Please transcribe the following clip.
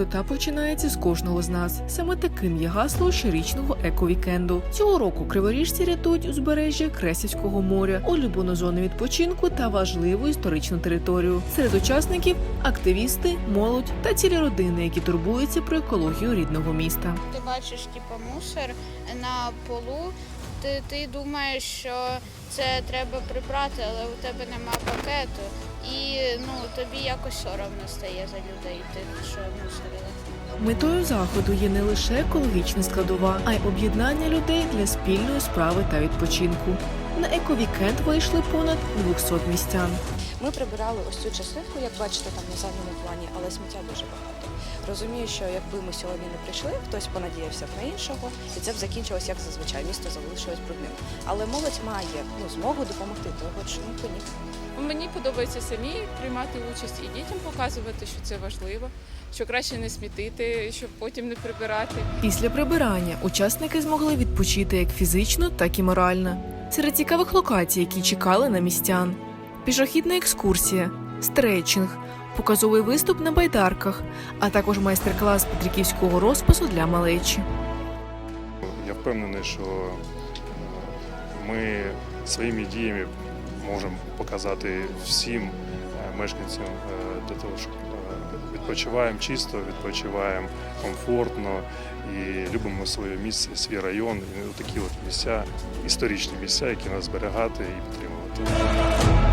Доброта починається з кожного з нас. Саме таким є гасло щорічного ековікенду. Цього року криворіжці рятують узбережжя Кресівського моря, улюблену зону відпочинку та важливу історичну територію. Серед учасників активісти, молодь та цілі родини, які турбуються про екологію рідного міста. Ти бачиш типу, мусор на полу. Ти, ти думаєш, що це треба прибрати, але у тебе нема пакету. І ну тобі якось соромно стає за людей, ти що мусорила. Метою заходу є не лише екологічна складова, а й об'єднання людей для спільної справи та відпочинку. На ековікенд вийшли понад 200 містян. Ми прибирали ось цю частинку, як бачите, там на задньому плані, але сміття дуже багато. Розумію, що якби ми сьогодні не прийшли, хтось понадіявся б на іншого, і це б закінчилось як зазвичай. Місто залишилось брудним. Але молодь має ну змогу допомогти, того чому б і ні. Мені подобається самі приймати участь і дітям показувати, що це важливо, що краще не смітити, щоб потім не прибирати. Після прибирання учасники змогли відпочити як фізично, так і морально. Серед цікавих локацій, які чекали на містян: пішохідна екскурсія, стретчинг, показовий виступ на байдарках, а також майстер-клас петриківського розпису для малечі. Я впевнений, що е, ми своїми діями можемо показати всім е, мешканцям е, для того, щоб відпочиваємо чисто, відпочиваємо комфортно і любимо своє місце, свій район, такі от місця, історичні місця, які нас зберігати і підтримувати.